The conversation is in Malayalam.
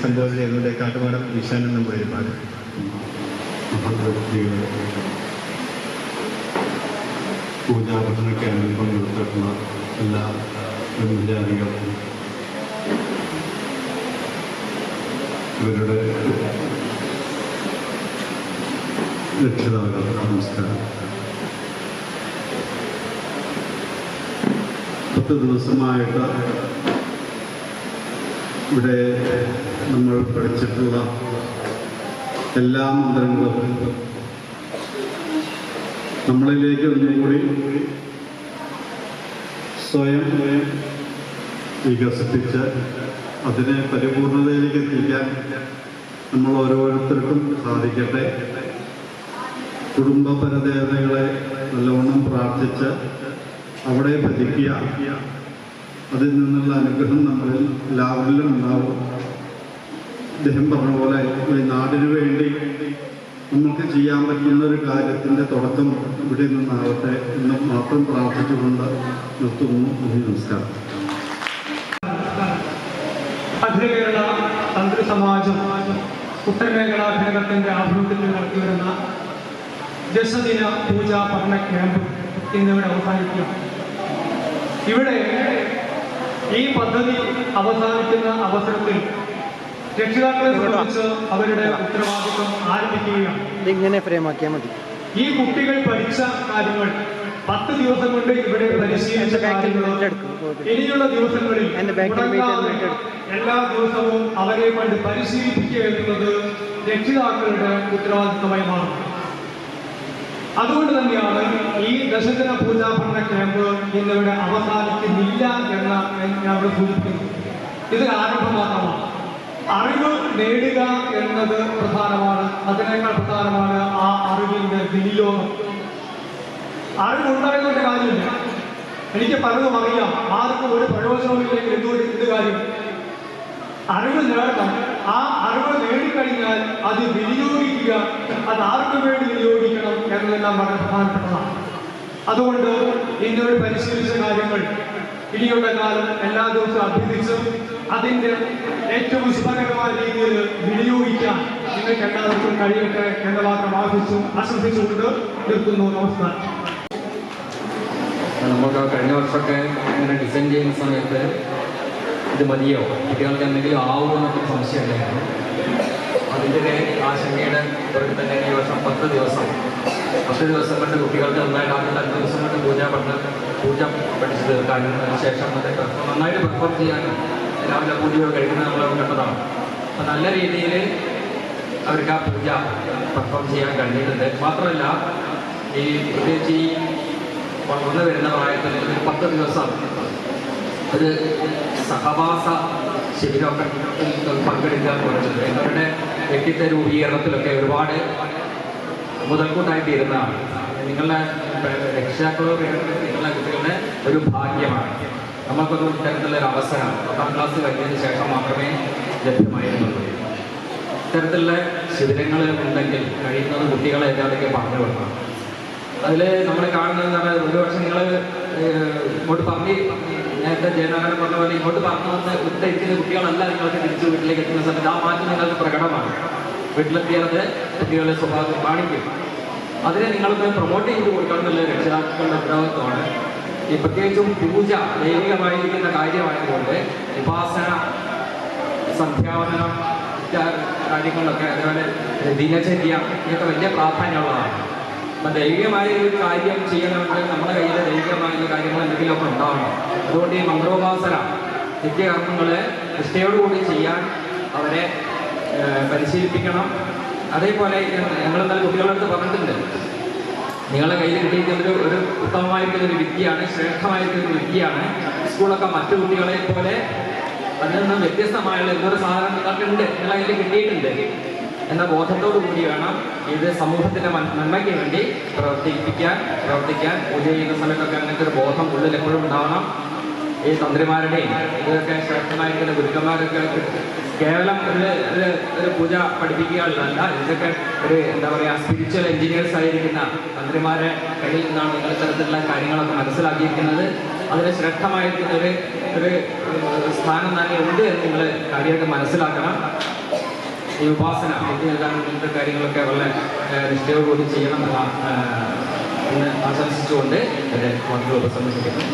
സംബോധന ചെയ്യുന്നുണ്ട് കാട്ടുപാടം ഈശാനൻ നമ്പൂതിരിപ്പാട് മഹത്വ്യക്തികൾ അനുഭവം പങ്കെടുത്തിട്ടുള്ള എല്ലാ ബ്രഹ്മചാരികൾക്കും ഇവരുടെ രക്ഷിതാക്കൾ നമസ്കാരം. പത്ത് ദിവസമായിട്ട് ഇവിടെ നമ്മൾ പഠിച്ചിട്ടുള്ള എല്ലാ മന്ത്രങ്ങളും നമ്മളിലേക്ക് ഒന്നുകൂടി സ്വയം വികസിപ്പിച്ച് അതിനെ പരിപൂർണതയിലേക്ക് എത്തിക്കാൻ നമ്മൾ ഓരോരുത്തർക്കും സാധിക്കട്ടെ. കുടുംബ പരദേവതകളെ നല്ലവണ്ണം പ്രാർത്ഥിച്ച് അവിടെ ഭജിക്കുക അതിൽ നിന്നുള്ള അനുഗ്രഹം നമ്മളിൽ എല്ലാവരിലും ഉണ്ടാവും. അദ്ദേഹം പറഞ്ഞ പോലെ ഈ നാടിനു വേണ്ടി നമുക്ക് ചെയ്യാൻ പറ്റുന്ന ഒരു കാര്യത്തിന്റെ തുടക്കം ഇവിടെ നിന്നാവട്ടെ എന്ന് മാത്രം പ്രാർത്ഥിച്ചുകൊണ്ട് നിർത്തുന്നു. നന്ദി നമസ്കാരം. അഖില കേരള തന്ത്രി സമാജം ഉത്തരമേഖലാ ഘടകത്തിന്റെ ആഭിമുഖ്യത്തിൽ നടത്തിവരുന്ന ദശദിന പൂജാ പഠന ക്യാമ്പ് എന്നിവിടെ അവസാനിക്കുക. ഇവിടെ ഈ പദ്ധതി അവസാനിക്കുന്ന അവസരത്തിൽ രക്ഷിതാക്കളെ സംബന്ധിച്ച് അവരുടെ ഉത്തരവാദിത്വം ആരംഭിക്കുകയാണ്. ഇങ്ങനെ ഫ്രെയിമാക്കിയാൽ മതി. ഈ കുട്ടികൾ പഠിച്ച കാര്യങ്ങൾ പത്ത് ദിവസം കൊണ്ട് ഇവിടെ പരിശീലിച്ച കാര്യങ്ങൾ ഇനിയുള്ള ദിവസങ്ങളിൽ. എല്ലാ ദിവസവും അവരെ കൊണ്ട് പരിശീലിപ്പിക്കുക എന്നുള്ളത് രക്ഷിതാക്കളുടെ ഉത്തരവാദിത്തമായി മാറും അതുകൊണ്ട് തന്നെയാണ് ഈ ദശദിന പൂജാ പഠന ക്യാമ്പ് ഇന്നിവിടെ അവസാനിക്കുന്നില്ല എന്ന ഞാൻ ഇവിടെ സൂചിപ്പിക്കുന്നു. ഇത് ആരംഭം മാത്രമാണ്. അറിവ് നേടുക എന്നത് പ്രധാനമാണ്. അതിനേക്കാൾ പ്രധാനമാണ് ആ അറിവിന്റെ വിനിയോഗം. അറിവുണ്ടായതുകൊണ്ട് കാര്യമില്ല. എനിക്ക് പലതും അറിയാം. ആർക്കും ഒരു പ്രയോജനമില്ലെങ്കിൽ എന്തുകൊണ്ട് എന്ത് കാര്യം? അറിവ് നേടണം. ആ അറിവ് നേടിക്കഴിഞ്ഞാൽ അത് വിനിയോഗിക്കുക. അത് ആർക്കും വേണ്ടി വിനിയോഗിക്കണം? എന്നതെല്ലാം വളരെ പ്രധാനപ്പെട്ടതാണ്. അതുകൊണ്ട് ഇന്നൊരു പരിശീലിച്ച കാര്യങ്ങൾ ഇനിയുള്ള കാലം എല്ലാ ദിവസവും അഭ്യർത്ഥിച്ച് അതിന്റെ ഏറ്റവും സുഖകരമായ രീതിയിൽ വിനിയോഗിക്കാൻ നിങ്ങൾക്ക് എല്ലാവർക്കും കഴിയട്ടെ എന്ന മാത്രം ആശിച്ചു ആശംസിച്ചുകൊണ്ട് നിർത്തുന്നു. നമസ്കാരം. നമുക്ക് കഴിഞ്ഞ വർഷമൊക്കെ ഇങ്ങനെ ഡിസൈൻ ചെയ്യുന്ന സമയത്ത് ഇത് മതിയോ? കുട്ടികൾക്ക് എന്തെങ്കിലും ആവുമോ എന്നൊക്കെ സംശയം അതിന്റെ ഒരു ആശങ്കയുടെ പുറകിൽ തന്നെ ഈ വർഷം പത്ത് ദിവസം പത്ത് ദിവസം കുട്ടികൾക്ക് നന്നായിട്ട് ആദ്യം രണ്ട് ദിവസം പൂജ പഠന പൂജ പഠിച്ചു തീർക്കാനും അതിനുശേഷം അത് നന്നായിട്ട് പെർഫോം ചെയ്യാനും രാവിലെ പൂജയൊക്കെ കഴിക്കുന്നത് നമ്മൾ കണ്ടതാണ്. അപ്പം നല്ല രീതിയിൽ അവർക്ക് ആ പൂജ പെർഫോം ചെയ്യാൻ കഴിഞ്ഞിട്ടുണ്ട്. മാത്രമല്ല ഈ പ്രത്യേകിച്ച് ഈ വളർന്നു വരുന്ന പ്രായത്തിൽ ഒരു പത്ത് ദിവസം ഒരു സഹവാസ ശിബിരമൊക്കെ പങ്കെടുക്കാൻ പറഞ്ഞത് അവരുടെ വ്യക്തിത്വ രൂപീകരണത്തിലൊക്കെ ഒരുപാട് മുതൽക്കൂട്ടായി തീരുന്നതാണ് നിങ്ങളുടെ രക്ഷിതാക്കളോ നിങ്ങളുടെ കുട്ടികളുടെ ഒരു ഭാഗ്യമാണ്. നമുക്കൊരു ഒരു അവസരം പത്താം ക്ലാസ് കഴിഞ്ഞതിന് ശേഷം മാത്രമേ ലഭ്യമായിരുന്നുള്ളൂ. ഇത്തരത്തിലുള്ള ശിബിരങ്ങൾ ഉണ്ടെങ്കിൽ കഴിയുന്നത് കുട്ടികളെ എല്ലാവരൊക്കെ പറഞ്ഞു കൊടുക്കണം. അതിൽ നമ്മൾ കാണുന്നത് എന്ന് പറഞ്ഞാൽ ഒരു പക്ഷേ നിങ്ങൾ ഇങ്ങോട്ട് പറഞ്ഞ് നേരത്തെ ജയനാരായണൻ പറഞ്ഞ പോലെ ഇങ്ങോട്ട് പറഞ്ഞു വന്ന് വിട്ടയക്കുന്ന കുട്ടികളല്ല നിങ്ങൾക്ക് തിരിച്ചു വീട്ടിലേക്ക് എത്തുന്ന സമയത്ത് ആ മാറ്റം നിങ്ങൾക്ക് പ്രകടമാണ്. വീട്ടിലെത്തിയത് കുട്ടികളുടെ സ്വഭാവം കാണിക്കും. അതിനെ നിങ്ങൾക്ക് പ്രൊമോട്ട് ചെയ്ത് കൊടുക്കണം എന്നുള്ള രക്ഷിതാക്കളുടെ ഉത്തരവാദിത്വമാണ്. ഈ പ്രത്യേകിച്ചും പൂജ ദൈവികമായിരിക്കുന്ന കാര്യമായതുകൊണ്ട് ഉപാസന സന്ധ്യാവനം കാര്യങ്ങളിലൊക്കെ അതുപോലെ ദിനചര്യ ഇതൊക്കെ വലിയ പ്രാധാന്യമുള്ളതാണ്. അപ്പം ദൈവികമായ ഒരു കാര്യം ചെയ്യണമെങ്കിൽ നമ്മുടെ കയ്യിൽ ദൈവികമായ കാര്യങ്ങൾ എന്തെങ്കിലുമൊക്കെ ഉണ്ടാവണം. അതുകൊണ്ട് ഈ മന്ത്രോപാസന നിത്യകർമ്മങ്ങൾ നിഷ്ഠയോടുകൂടി ചെയ്യാൻ അവരെ പരിശീലിപ്പിക്കണം. അതേപോലെ ഞങ്ങൾ നല്ല കുട്ടികളുടെ അടുത്ത് പറഞ്ഞിട്ടുണ്ട്. നിങ്ങളുടെ കയ്യിൽ കിട്ടിയിരിക്കുന്ന ഒരു ഉത്തമമായിരിക്കുന്ന ഒരു വിദ്യയാണ് ശ്രേഷ്ഠമായിരിക്കുന്ന ഒരു വിദ്യയാണ്. സ്കൂളൊക്കെ മറ്റു കുട്ടികളെ പോലെ അതിൽ നിന്ന് വ്യത്യസ്തമായുള്ള എന്തൊരു സാധനം നിങ്ങൾക്കുണ്ട് നിങ്ങളെ കയ്യിൽ കിട്ടിയിട്ടുണ്ട്. എന്ന ബോധത്തോടു കൂടി വേണം ഇത് സമൂഹത്തിന്റെ നന്മയ്ക്ക് വേണ്ടി പ്രവർത്തിപ്പിക്കാൻ പ്രവർത്തിക്കാൻ പൂജ ചെയ്യുന്ന സമയത്തൊക്കെ അങ്ങനത്തെ ഒരു ബോധം ഉള്ളിൽ എപ്പോഴും ഉണ്ടാവണം. ഈ തന്ത്രിമാരുടെയും ഇതൊക്കെ ശ്രേഷ്ഠമായിരിക്കുന്ന ഗുരുക്കന്മാരൊക്കെ കേവലം ഒരു ഒരു പൂജ പഠിപ്പിക്കുകയുള്ളതല്ല ഇതൊക്കെ ഒരു എന്താ പറയുക സ്പിരിച്വൽ എഞ്ചിനീയേഴ്സ് ആയിരിക്കുന്ന തന്ത്രിമാരെ കയ്യിൽ നിന്നാണ് ഇത്തരത്തിലുള്ള കാര്യങ്ങളൊക്കെ മനസ്സിലാക്കിയിരിക്കുന്നത്. അതിന് ശ്രേഷ്ഠമായിരിക്കുന്ന ഒരു ഒരു സ്ഥാനം തന്നെ ഉണ്ട് എന്ന് നിങ്ങൾ കാര്യമായിട്ട് മനസ്സിലാക്കണം. ഈ ഉപാസന ഇത് എല്ലാം ഇങ്ങനത്തെ കാര്യങ്ങളൊക്കെ വളരെ നിഷ്ഠയോടുകൂടി ചെയ്യണം എന്നാണ് ആ- ഏഹ്, എന്ന് ആശംസിച്ചുകൊണ്ട് എന്റെ വാക്കുകൾ ഉപസംഹരിക്കുന്നു